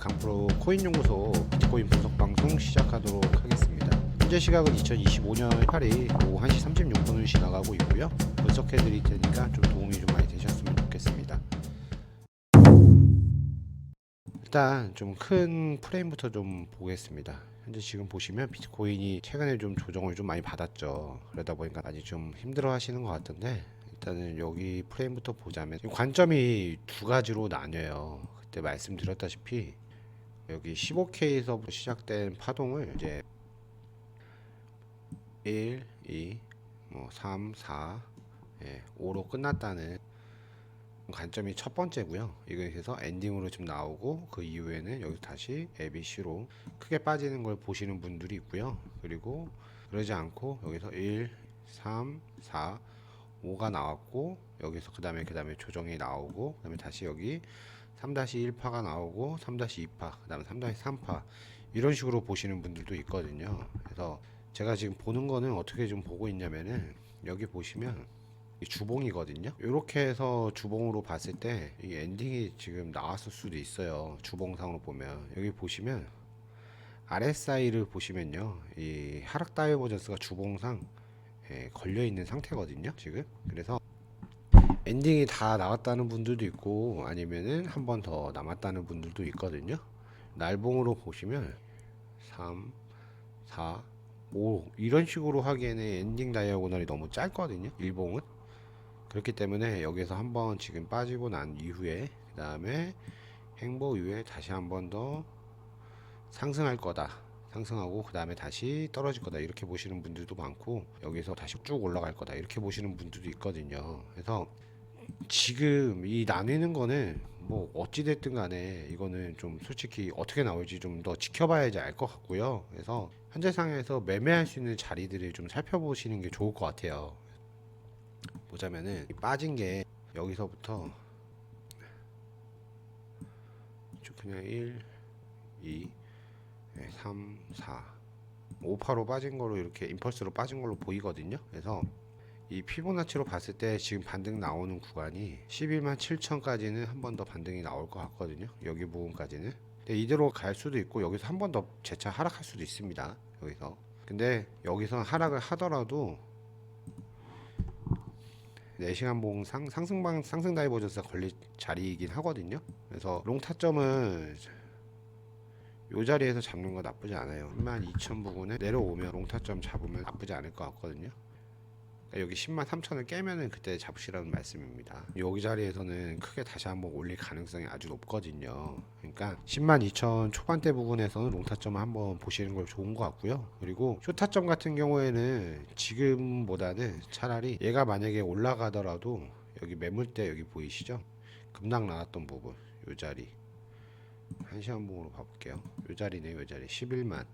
강프로 코인 연구소 비트코인 분석 방송 시작하도록 하겠습니다. 현재 시각은 2025년 8일 오후 1시 36분을 지나가고 있고요. 분석해 드릴 테니까 좀 도움이 좀 많이 되셨으면 좋겠습니다. 일단 좀 큰 프레임부터 좀 보겠습니다. 현재 지금 보시면 비트코인이 최근에 좀 조정을 좀 많이 받았죠. 그러다 보니까 아직 좀 힘들어 하시는 것 같은데 일단은 여기 프레임부터 보자면 관점이 두 가지로 나뉘어요. 그때 말씀드렸다시피 여기 15K에서 시작된 파동을 이제 1, 2, 뭐 3, 4, 예, 5로 끝났다는 관점이 첫 번째고요. 이거에서 엔딩으로 좀 나오고 그 이후에는 여기 다시 ABC로 크게 빠지는 걸 보시는 분들이 있고요. 그리고 그러지 않고 여기서 1, 3, 4, 5가 나왔고 여기서 그 다음에 그 다음에 조정이 나오고 그 다음에 다시 여기 3-1파가 나오고 3-2파 그 다음에 3-3파 이런 식으로 보시는 분들도 있거든요. 그래서 제가 지금 보는 거는 어떻게 좀 보고 있냐면은 여기 보시면 이 주봉이거든요. 이렇게 해서 주봉으로 봤을 때 이 엔딩이 지금 나왔을 수도 있어요. 주봉상으로 보면 여기 보시면 RSI를 보시면요, 이 하락 다이버전스가 주봉상 예, 걸려 있는 상태거든요. 지금 그래서 엔딩이 다 나왔다는 분들도 있고 아니면은 한 번 더 남았다는 분들도 있거든요. 날봉으로 보시면 3, 4, 5 이런 식으로 하기에는 엔딩 다이아고널이 너무 짧거든요. 일봉은 그렇기 때문에 여기서 한 번 지금 빠지고 난 이후에 그 다음에 행보 이후에 다시 한 번 더 상승할 거다 상승하고 그 다음에 다시 떨어질 거다 이렇게 보시는 분들도 많고 여기서 다시 쭉 올라갈 거다 이렇게 보시는 분들도 있거든요 그래서 지금 이 나뉘는 거는 뭐 어찌 됐든 간에 이거는 좀 솔직히 어떻게 나올지 좀 더 지켜봐야지 알 것 같고요 그래서 현재 상황에서 매매할 수 있는 자리들을 좀 살펴보시는 게 좋을 것 같아요 보자면은 이 빠진 게 여기서부터 쭉 그냥 1, 2, 3, 4, 5파로 빠진 거로 이렇게 임펄스로 빠진 걸로 보이거든요. 그래서 이 피보나치로 봤을 때 지금 반등 나오는 구간이 11만 7천까지는 한 번 더 반등이 나올 것 같거든요. 여기 부분까지는. 근데 이대로 갈 수도 있고 여기서 한 번 더 재차 하락할 수도 있습니다. 여기서. 근데 여기서 하락을 하더라도 4시간 봉상 상승방 상승 다이버전스가 걸릴 자리이긴 하거든요. 그래서 롱 타점은 요 자리에서 잡는 거 나쁘지 않아요. 12,000 부근에 내려오면 롱 타점 잡으면 나쁘지 않을 것 같거든요. 그러니까 여기 10만 3천을 깨면은 그때 잡으시라는 말씀입니다. 여기 자리에서는 크게 다시 한번 올릴 가능성이 아주 높거든요. 그러니까 10만 2천 초반대 부분에서는 롱타점 한번 보시는 걸 좋은 것 같고요. 그리고 쇼타점 같은 경우에는 지금보다는 차라리 얘가 만약에 올라가더라도 여기 매물대 여기 보이시죠? 급락 나왔던 부분 요 자리 한 시간 봉으로 봐볼게요. 요 자리네 요 자리 11만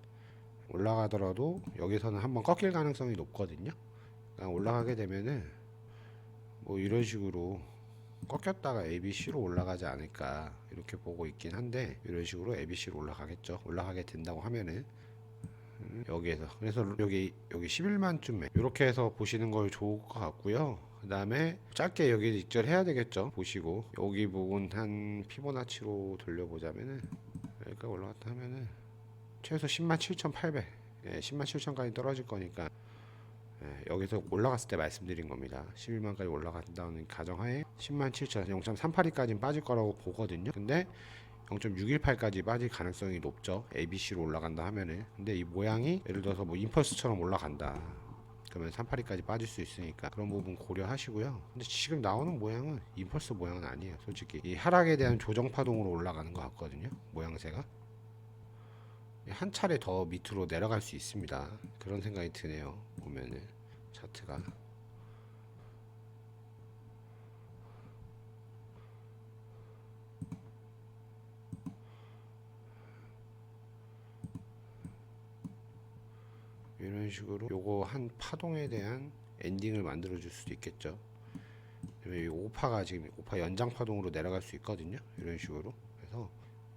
올라가더라도 여기서는 한번 꺾일 가능성이 높거든요. 올라가게 되면은 뭐 이런 식으로 꺾였다가 ABC로 올라가지 않을까 이렇게 보고 있긴 한데 이런 식으로 ABC로 올라가겠죠. 올라가게 된다고 하면은. 음, 여기에서. 그래서 여기 여기 11만쯤에. 이렇게 해서 보시는 걸 좋을 것 같고요. 그 다음에 짧게 여기 익절해야 되겠죠. 보시고. 여기 부분 한 피보나치로 돌려보자면은 여기까지 올라갔다 하면은 최소 10만 7,800 예, 10만 7천까지 떨어질 거니까. 예, 여기서 올라갔을 때 말씀드린 겁니다. 11만까지 올라간다는 가정하에 10만 7천 0.382까지는 빠질 거라고 보거든요. 근데 0.618까지 빠질 가능성이 높죠. ABC로 올라간다 하면은. 근데 이 모양이 예를 들어서 뭐 임펄스처럼 올라간다. 그러면 382까지 빠질 수 있으니까 그런 부분 고려하시고요. 근데 지금 나오는 모양은 임펄스 모양은 아니에요. 솔직히 이 하락에 대한 조정 파동으로 올라가는 것 같거든요. 모양새가. 한 차례 더 밑으로 내려갈 수 있습니다. 그런 생각이 드네요. 보면은 차트가 이런 식으로 요거 한 파동에 대한 엔딩을 만들어 줄 수도 있겠죠. 이 오파가 지금 오파 연장 파동으로 내려갈 수 있거든요. 이런 식으로. 그래서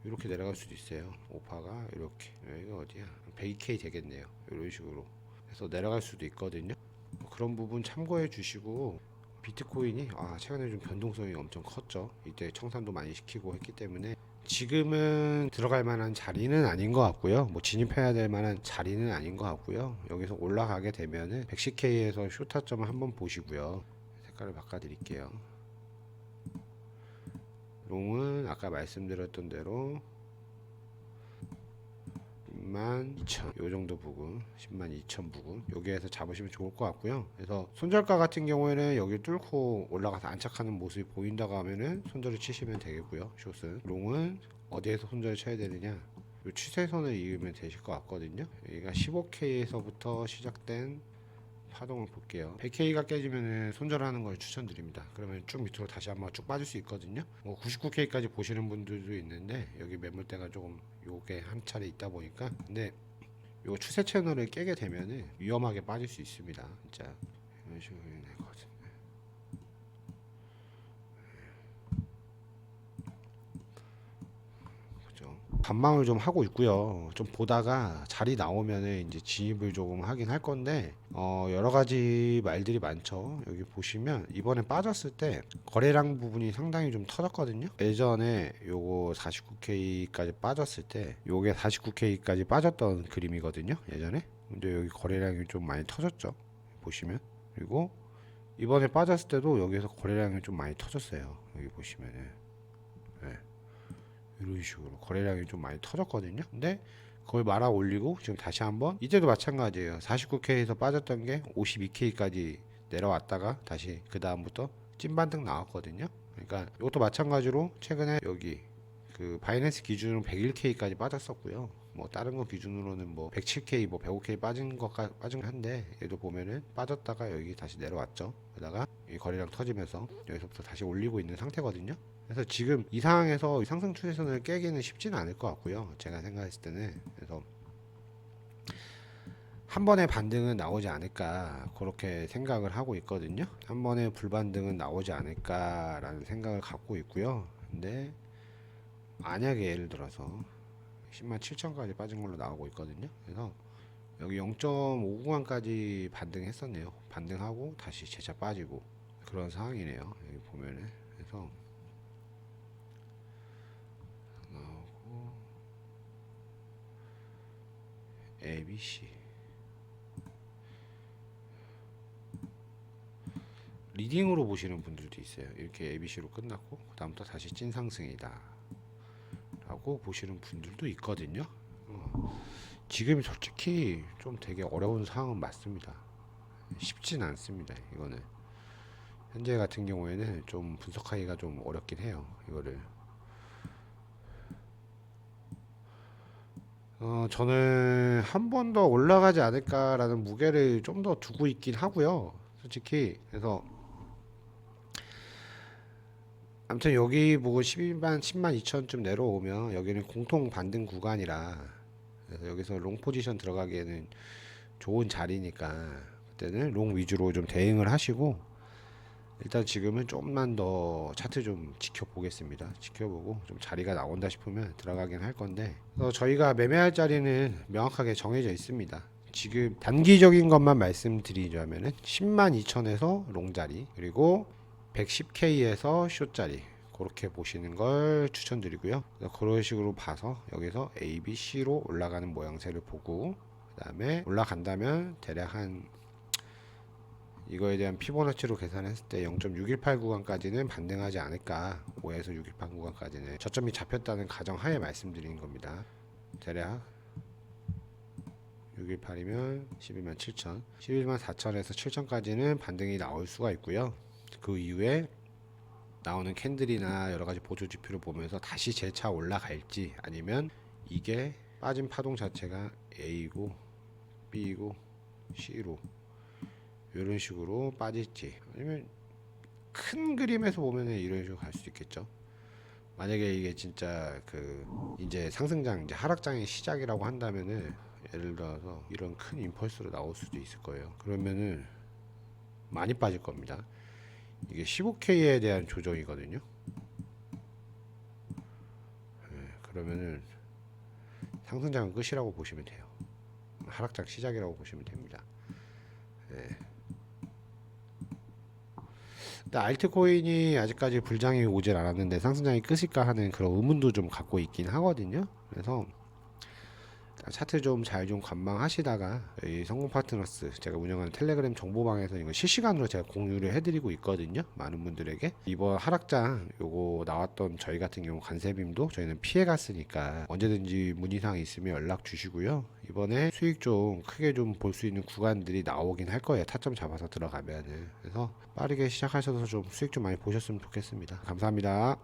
이렇게 내려갈 수도 있어요. 오파가 이렇게 여기가 어디야? 100K 되겠네요. 이런 식으로 해서 내려갈 수도 있거든요. 뭐 그런 부분 참고해 주시고 비트코인이 아 최근에 좀 변동성이 엄청 컸죠. 이때 청산도 많이 시키고 했기 때문에 지금은 들어갈 만한 자리는 아닌 것 같고요. 뭐 진입해야 될 만한 자리는 아닌 것 같고요. 여기서 올라가게 되면은 110K에서 쇼타점을 한번 보시고요. 색깔을 바꿔드릴게요. 롱은 아까 말씀드렸던 대로 10만 2천 요 정도 부근 10만 2천 부근 여기에서 잡으시면 좋을 것 같고요. 그래서 손절가 같은 경우에는 여기 뚫고 올라가서 안착하는 모습이 보인다고 하면은 손절을 치시면 되겠고요 숏은. 롱은 어디에서 손절을 쳐야 되느냐 요 추세선을 이으면 되실 것 같거든요. 여기가 15K에서부터 시작된 파동을 볼게요. 100K가 깨지면은 손절하는 걸 추천드립니다. 그러면 쭉 밑으로 다시 한번 쭉 빠질 수 있거든요. 뭐 99K까지 보시는 분들도 있는데 여기 매물대가 조금 요게 한 차례 있다 보니까. 근데 요 추세 채널을 깨게 되면은 위험하게 빠질 수 있습니다. 진짜. 이런 식으로 같 반망을 좀 하고 있고요. 좀 보다가 자리 나오면은 이제 진입을 조금 하긴 할 건데 어 여러 가지 말들이 많죠. 여기 보시면 이번에 빠졌을 때 거래량 부분이 상당히 좀 터졌거든요. 예전에 요거 49K까지 빠졌을 때 요게 49K까지 빠졌던 그림이거든요. 예전에. 근데 여기 거래량이 좀 많이 터졌죠. 보시면. 그리고 이번에 빠졌을 때도 여기서 거래량이 좀 많이 터졌어요. 여기 보시면은. 이런 식으로 거래량이 좀 많이 터졌거든요. 근데 그걸 말아 올리고 지금 다시 한번 이때도 마찬가지예요. 49K에서 빠졌던 게 52K까지 내려왔다가 다시 그 다음부터 찐반등 나왔거든요. 그러니까 이것도 마찬가지로 최근에 여기 그 바이낸스 기준으로 101K까지 빠졌었고요. 뭐 다른 거 기준으로는 뭐 107K, 뭐 105K 빠진 것까 빠진 한데 얘도 보면은 빠졌다가 여기 다시 내려왔죠. 그러다가 이 거래량 터지면서 여기서부터 다시 올리고 있는 상태거든요. 그래서 지금 이 상황에서 상승 추세선을 깨기는 쉽지는 않을 것 같고요. 제가 생각했을 때는 그래서 한 번의 반등은 나오지 않을까 그렇게 생각을 하고 있거든요. 한 번의 불반등은 나오지 않을까라는 생각을 갖고 있고요. 근데 만약에 예를 들어서 10만 7천까지 빠진 걸로 나오고 있거든요. 그래서 여기 0.5 구간까지 반등했었네요. 반등하고 다시 재차 빠지고 그런 상황이네요. 여기 보면은 그래서 나오고 A, B, C 리딩으로 보시는 분들도 있어요. 이렇게 A, B, C로 끝났고 그다음부터 다시 찐 상승이다. 라고 보시는 분들도 있거든요. 어, 지금 솔직히 좀 되게 어려운 상황은 맞습니다. 쉽진 않습니다. 이거는 현재 같은 경우에는 좀 분석하기가 좀 어렵긴 해요. 이거를 어, 저는 한 번 더 올라가지 않을까라는 무게를 좀 더 두고 있긴 하고요. 솔직히 그래서 아무튼 여기 보고 12만 10만 2천쯤 내려오면 여기는 공통 반등 구간이라 그래서 여기서 롱 포지션 들어가기에는 좋은 자리니까 그때는 롱 위주로 좀 대응을 하시고 일단 지금은 조금만 더 차트 좀 지켜보겠습니다. 지켜보고 좀 자리가 나온다 싶으면 들어가긴 할 건데 그래서 저희가 매매할 자리는 명확하게 정해져 있습니다. 지금 단기적인 것만 말씀드리자면은 10만 2천에서 롱 자리 그리고 110K에서 숏 자리 그렇게 보시는 걸 추천드리고요. 그런 식으로 봐서 여기서 A, B, C로 올라가는 모양새를 보고 그 다음에 올라간다면 대략 한 이거에 대한 피보나치로 계산했을 때 0.618 구간까지는 반등하지 않을까 5에서 618 구간까지는 저점이 잡혔다는 가정하에 말씀드린 겁니다. 대략 618이면 11만 7천 11만 4천에서 7천까지는 반등이 나올 수가 있고요. 그 이후에 나오는 캔들이나 여러 가지 보조 지표를 보면서 다시 재차 올라갈지 아니면 이게 빠진 파동 자체가 A고 B고 C로 이런 식으로 빠질지 아니면 큰 그림에서 보면은 이런 식으로 갈수 있겠죠. 만약에 이게 진짜 그 이제 상승장 이제 하락장의 시작이라고 한다면은 예를 들어서 이런 큰 임펄스로 나올 수도 있을 거예요. 그러면은 많이 빠질 겁니다. 이게 15K에 대한 조정이거든요. 예, 그러면은 상승장은 끝이라고 보시면 돼요. 하락장 시작이라고 보시면 됩니다. 예. 알트코인이 아직까지 불장이 오질 않았는데 상승장이 끝일까 하는 그런 의문도 좀 갖고 있긴 하거든요. 그래서 차트 좀 잘 좀 관망하시다가 이 성공 파트너스 제가 운영하는 텔레그램 정보방에서 이거 실시간으로 제가 공유를 해드리고 있거든요. 많은 분들에게 이번 하락장 요거 나왔던 저희 같은 경우 간세빔도 저희는 피해갔으니까 언제든지 문의사항 있으면 연락 주시고요. 이번에 수익 좀 크게 좀 볼 수 있는 구간들이 나오긴 할 거예요. 타점 잡아서 들어가면은 그래서 빠르게 시작하셔서 좀 수익 좀 많이 보셨으면 좋겠습니다. 감사합니다.